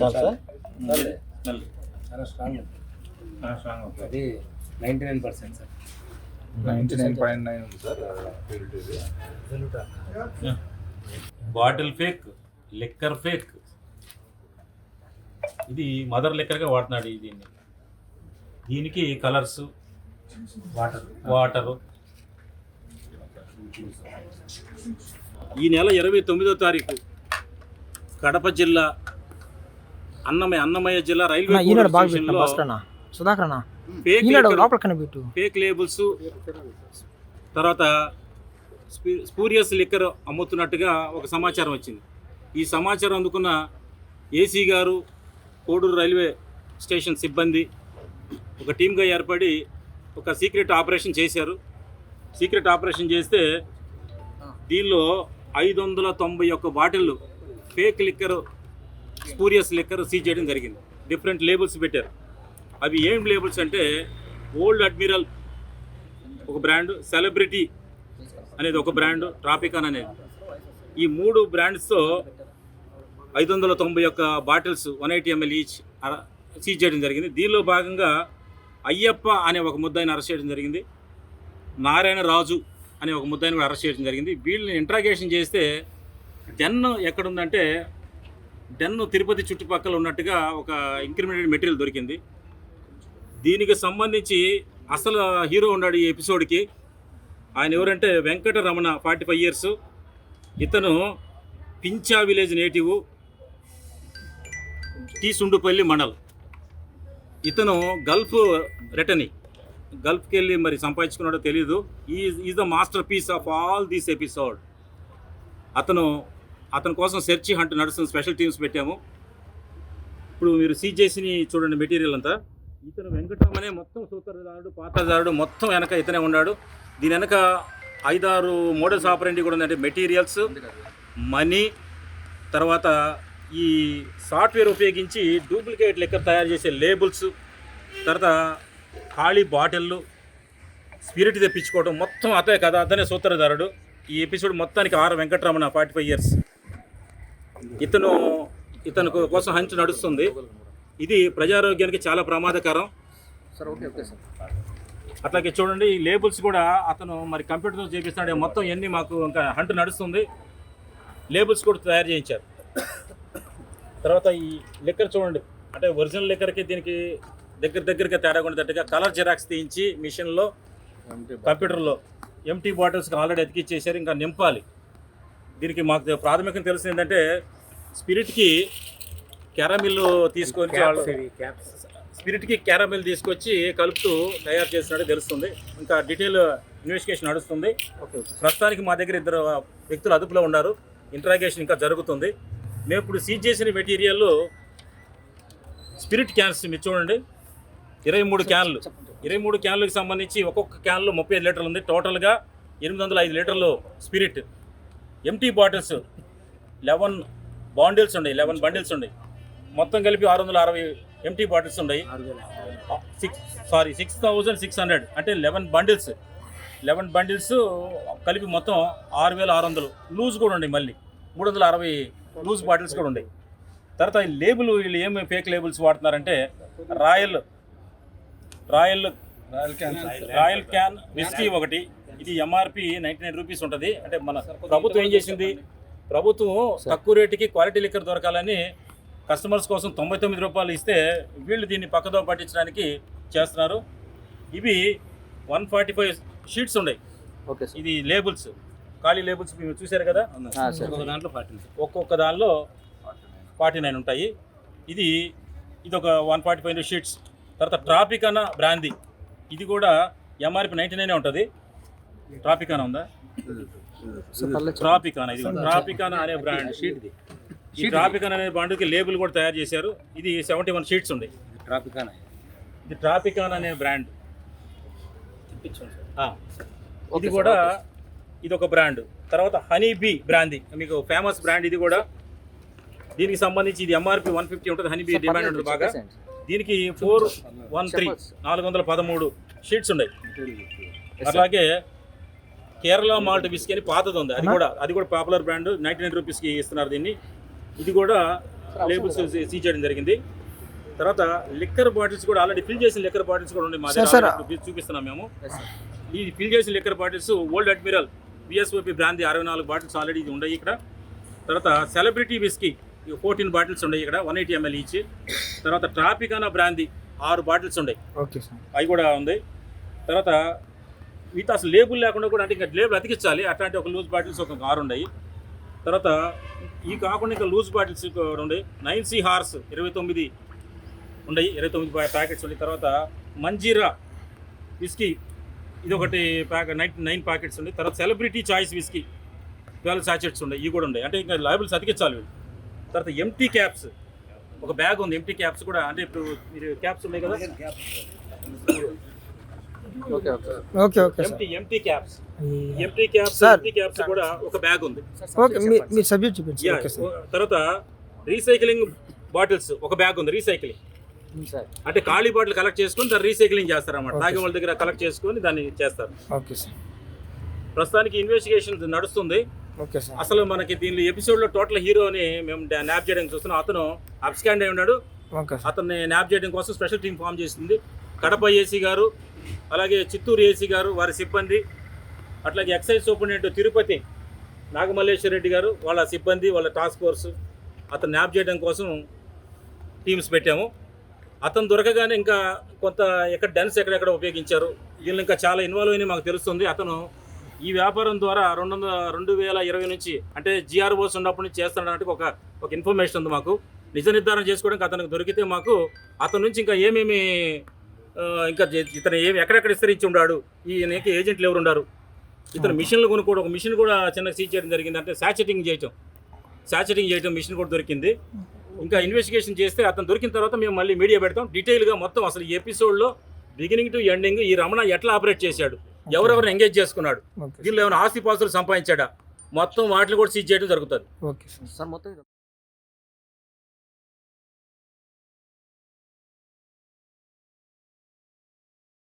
చాలు స్ట్రాంగ్ అది ninety nine percent sir ninety nine point nine ఉంది sir purity bottle fake liquor fake ఇది mother లిక్కర్గా వాడుతున్నాడు దీన్ని. దీనికి కలర్స్ వాటర్ వాటరు ఈ నెల ఇరవై తొమ్మిదో తారీఖు కడప జిల్లా అన్నమయ్య అన్నమయ్య జిల్లా రైల్వే ఫేక్ లేబుల్స్ తర్వాత స్పీ- స్పూరియస్ లిక్కర్ అమ్ముతున్నట్టుగా ఒక సమాచారం వచ్చింది. ఈ సమాచారం అందుకున్న ఏసీ గారు కోడూరు రైల్వే స్టేషన్ సిబ్బంది ఒక టీమ్గా ఏర్పడి ఒక సీక్రెట్ ఆపరేషన్ చేశారు. సీక్రెట్ ఆపరేషన్ చేస్తే దీనిలో ఐదు వందల తొంభై ఒక్క బాటిళ్ళు fake liquor spurious liquor seize చేయడం జరిగింది. డిఫరెంట్ లేబుల్స్ పెట్టారు. అవి ఏం లేబుల్స్ అంటే ఓల్డ్ అడ్మిరల్ ఒక బ్రాండ్ సెలబ్రిటీ అనేది ఒక బ్రాండ్ ట్రాపికాన్ అనేది. ఈ మూడు బ్రాండ్స్తో ఐదు వందల తొంభై ఒక్క bottles one eighty ML each seize చేయడం జరిగింది. దీనిలో భాగంగా అయ్యప్ప అనే ఒక ముద్దాయిని అరెస్ట్ చేయడం జరిగింది. నారాయణ రాజు అనే ఒక ముద్దాయిని కూడా అరెస్ట్ చేయడం జరిగింది. వీళ్ళని ఇంట్రాగేషన్ చేస్తే డెన్ ఎక్కడుందంటే డెన్ తిరుపతి చుట్టుపక్కల ఉన్నట్టుగా ఒక ఇంక్రిమినేటెడ్ మెటీరియల్ దొరికింది. దీనికి సంబంధించి అసలు హీరో ఉన్నాడు ఈ ఎపిసోడ్కి ఆయన ఎవరంటే వెంకటరమణ ఫార్టీ ఫైవ్ ఇయర్స్ ఇతను Pincha village native T Sundupalli mandal. ఇతను గల్ఫ్ రెటనీ గల్ఫ్కి వెళ్ళి మరి సంపాదించుకున్నాడో తెలియదు ఈ is the masterpiece of all these episode అతను అతని కోసం సెర్చ్ హంట్ నడుస్తున్న స్పెషల్ టీమ్స్ పెట్టాము. ఇప్పుడు మీరు సీజ్ చూడండి మెటీరియల్ అంతా. ఇతను వెంకటరామనే మొత్తం సూత్రధారుడు పాత్రధారుడు మొత్తం వెనక ఇతనే ఉన్నాడు. దీని వెనక ఐదారు మోడల్స్ ఆపరేంటి కూడా ఉందంటే మెటీరియల్స్ మనీ తర్వాత ఈ సాఫ్ట్వేర్ ఉపయోగించి డూప్లికేట్ లెక్క తయారు చేసే లేబుల్స్ తర్వాత ఖాళీ బాటిళ్ళు స్పిరిట్ తెప్పించుకోవడం మొత్తం అతనే కదా అతనే సూత్రధారుడు. ఈ ఎపిసోడ్ మొత్తానికి R Venkataramana forty five years. ఇతను ఇతను కోసం హంచు నడుస్తుంది. ఇది ప్రజారోగ్యానికి చాలా ప్రమాదకరం. Sir okay okay sir. అట్లాగే చూడండి ఈ లేబుల్స్ కూడా అతను మరి కంప్యూటర్తో చేపిస్తున్నాడు మొత్తం ఎన్ని మాకు ఇంకా హంట్ నడుస్తుంది. లేబుల్స్ కూడా తయారు చేయించారు. తర్వాత ఈ లిక్కర్ చూడండి. అంటే ఒరిజినల్ లిక్కర్కి దీనికి దగ్గర దగ్గరగా తేడా ఉండేటట్టుగా కలర్ జిరాక్స్ తీయించి మిషన్లో కంప్యూటర్లో ఎంటీ బాటిల్స్కి ఆల్రెడీ అతికిచ్చేసారు ఇంకా నింపాలి. దీనికి మాకు ప్రాథమికంగా తెలిసింది ఏంటంటే స్పిరిట్కి క్యారమిల్ తీసుకొని వాళ్ళు స్పిరిట్కి క్యారమిల్ తీసుకొచ్చి కలుపుతూ తయారు చేసినట్టు తెలుస్తుంది. ఇంకా డీటెయిల్ ఇన్వెస్టిగేషన్ నడుస్తుంది. ప్రస్తుతానికి మా దగ్గర ఇద్దరు వ్యక్తులు అదుపులో ఉన్నారు. ఇంట్రాగేషన్ ఇంకా జరుగుతుంది. మేము ఇప్పుడు సీజ్ చేసిన మెటీరియల్ స్పిరిట్ క్యాన్స్ మీరు చూడండి. ఇరవై మూడు క్యాన్లు. ఇరవై మూడు క్యాన్లకు సంబంధించి ఒక్కొక్క క్యాన్లో ముప్పై ఐదు లీటర్లు ఉంది. టోటల్గా ఎనిమిది వందల ఐదు లీటర్లు spirit. Empty bottles eleven bundles ఉన్నాయి. లెవెన్ బండిల్స్ ఉన్నాయి. మొత్తం కలిపి ఆరు వందల అరవై ఎంటీ బాటిల్స్ ఉన్నాయి. Six sorry six thousand six hundred అంటే లెవెన్ బండిల్స్. లెవెన్ బండిల్స్ కలిపి మొత్తం ఆరు వేల ఆరు వందలు. లూజ్ కూడా ఉన్నాయి మళ్ళీ. మూడు వందల అరవై లూజ్ బాటిల్స్ కూడా ఉన్నాయి. తర్వాత ఈ లేబుల్ వీళ్ళు ఏమి fake labels వాడుతున్నారంటే royal royal royal can whisky ఒకటి. ఇది ఎంఆర్పి నైంటీ నైన్ రూపీస్ ఉంటుంది. అంటే మన ప్రభుత్వం ఏం చేసింది? ప్రభుత్వం తక్కువ రేటుకి క్వాలిటీ లిక్కర్ దొరకాలని కస్టమర్స్ కోసం తొంభై తొమ్మిది రూపాయలు ఇస్తే వీళ్ళు దీన్ని పక్కదో పట్టించడానికి చేస్తున్నారు. ఇవి వన్ ఫార్టీ ఫైవ్ షీట్స్ ఉన్నాయి. ఓకే ఇది లేబుల్స్. ఖాళీ లేబుల్స్ మీరు చూశారు కదా? ఒక్కొక్క దాంట్లో ఫార్టీ ఒక్కొక్క దానిలో ఫార్టీ నైన్ ఉంటాయి. ఇది ఇది ఒక వన్ ఫార్టీ ఫైవ్ షీట్స్. తర్వాత ట్రాఫిక్ అన్న బ్రాందీ. ఇది కూడా ఎంఆర్పి నైంటీ నైన్ ఉంటుంది. ట్రాఫిక్ అన్న ఉందా? ట్రాఫిక్ అన్న ఇది ట్రాఫిక్ అన్న అనే బ్రాండ్. షీట్ ఇది ఈ ట్రాఫిక్ అనే బ్రాండ్కి లేబుల్ కూడా తయారు చేశారు. ఇది సెవెంటీ వన్ షీట్స్ ఉన్నాయి ట్రాఫిక్ అనే ఇది ట్రాఫిక్ అనే బ్రాండ్. ఆ. ఇది కూడా ఇది ఒక బ్రాండ్. తర్వాత హనీ బీ బ్రాంది. మీకు ఫేమస్ బ్రాండ్ ఇది కూడా. దీనికి సంబంధించి ఇది ఎంఆర్పి వన్ ఫిఫ్టీ ఉంటుంది. హనీ బీ డిమాండ్ ఉంటుంది బాగా. దీనికి ఫోర్ వన్ త్రీ నాలుగు వందల పదమూడు షీట్స్ ఉన్నాయి. అలాగే కేరళ మాల్ట్ విస్కీ అని పాతది ఉంది అది కూడా అది కూడా పాపులర్ బ్రాండ్ నైంటీ నైన్ రూపీస్కి ఇస్తున్నారు దీన్ని. ఇది కూడా లేబుల్స్ సీ చేయడం జరిగింది. తర్వాత లిక్కర్ బాటిల్స్ కూడా ఆల్రెడీ ఫిల్ చేసిన లిక్కర్ బాటిల్స్ కూడా ఉన్నాయి మా దగ్గర. చూపిస్తున్నాం మేము. ఈ ఫిల్ చేసిన liquor bottles Old Admiral BSOP brand అరవై నాలుగు బాటిల్స్ ఆల్రెడీ ఉన్నాయి ఇక్కడ. తర్వాత సెలబ్రిటీ విస్కీ ఫోర్టీన్ బాటిల్స్ ఉన్నాయి ఇక్కడ వన్ ఎయిటీ ఎంఎల్ ఈచ్ తర్వాత ట్రాపికానా బ్రాందీ ఆరు బాటిల్స్ ఉన్నాయి. Okay sir. అవి కూడా ఉంది. తర్వాత వీటి అసలు లేబుల్ లేకుండా కూడా అంటే ఇంకా లేబుల్ అతికించాలి. అట్లాంటి ఒక లూజ్ బాటిల్స్ ఒక ఆరు ఉన్నాయి. తర్వాత ఈ కాకుండా ఇంకా లూజ్ బాటిల్స్ ఉన్నాయి. నైన్ సి హార్స్ ఇరవై తొమ్మిది ఉన్నాయి. ఇరవై తొమ్మిది ప్యాకెట్స్ ఉన్నాయి. తర్వాత మంజీరా విస్కీ ఇది ఒకటి ప్యాకెట్ నైన్ నైన్ ప్యాకెట్స్ ఉన్నాయి. తర్వాత Celebrity choice whisky twelve sachets ఉన్నాయి. ఇవి కూడా ఉన్నాయి. అంటే ఇంకా లైబుల్స్ అతికించాలి వీళ్ళు. తర్వాత ఎంటీ క్యాప్స్ ఒక బ్యాగ్ ఉంది ఎంటీ క్యాప్స్ కూడా. అంటే ఇప్పుడు మీరు క్యాప్స్ ఉన్నాయి కదా? Okay okay empty empty caps empty caps. Empty caps కూడా ఒక బ్యాగ్ ఉంది. ఓకే మీ సబ్జెక్ట్ చూపించండి. తర్వాత రీసైక్లింగ్ బాటిల్స్ ఒక బ్యాగ్ ఉంది రీసైక్లింగ్ సార్ అంటే ఖాళీ బాటిల్ కలెక్ట్ చేసుకొని దాన్ని రీసైక్లింగ్ చేస్తారు అన్నమాట Okay, తాగే వాళ్ళ దగ్గర కలెక్ట్ చేసుకొని దాన్ని చేస్తారు. ఓకే సార్ ప్రస్తుతానికి ఇన్వెస్టిగేషన్ నడుస్తుంది. అసలు మనకి దీనిలో ఎపిసోడ్లో టోటల్ హీరో అని మేము న్యాప్ చేయడానికి చూస్తున్నాం. అతను అబ్స్కాండ్ అయి ఉన్నాడు. అతన్ని న్యాప్ చేయడం కోసం స్పెషల్ టీం ఫామ్ చేసింది. కడప ఏసీ గారు అలాగే చిత్తూరు ఏసీ గారు వారి సిబ్బంది అట్లాగే ఎక్సైజ్ సూపరింటెండెంట్ తిరుపతి నాగమల్లేశ్వర రెడ్డి గారు వాళ్ళ సిబ్బంది వాళ్ళ టాస్క్ ఫోర్స్ అతను న్యాప్ చేయడం కోసం టీమ్స్ పెట్టాము. అతను దొరకగానే ఇంకా కొంత ఎక్కడ డెన్స్ ఎక్కడెక్కడ ఉపయోగించారు. వీళ్ళు ఇంకా చాలా ఇన్వాల్వ్ అయినా మాకు తెలుస్తుంది. అతను ఈ వ్యాపారం ద్వారా రెండు వందల రెండు వేల ఇరవై నుంచి అంటే జిఆర్ఓస్ ఉన్నప్పటి నుంచి చేస్తాడన్నట్టు ఒక ఒక ఇన్ఫర్మేషన్ ఉంది మాకు. నిజ నిర్ధారణ చేసుకోవడానికి అతనికి దొరికితే మాకు అతని నుంచి ఇంకా ఏమేమి ఇంకా ఇతను ఏమి ఎక్కడెక్కడ విస్తరించి ఉన్నాడు ఈయనకి ఏజెంట్లు ఎవరు ఉన్నారు ఇతను మిషన్లు కొనుక్కోవడం ఒక మిషన్ కూడా చిన్న సీజ్ చేయడం జరిగింది. అంటే శాచెటింగ్ చేయటం. శాచెటింగ్ చేయటం మిషన్ కూడా దొరికింది. ఇంకా ఇన్వెస్టిగేషన్ చేస్తే అతను దొరికిన తర్వాత మేము మళ్ళీ మీడియా పెడతాం. డీటెయిల్గా మొత్తం అసలు ఈ ఎపిసోడ్లో బిగినింగ్ టు ఎండింగ్ ఈ రమణ ఎట్లా ఆపరేట్ చేశాడు? ఎవరెవరు ఎంగేజ్ చేసుకున్నాడు. దీనిలో ఏమైనా ఆస్తి పాస్తులు సంపాదించాడా? మొత్తం వాటిని కూడా సీజ్ చేయడం జరుగుతుంది. Okay sir. సార్ మొత్తం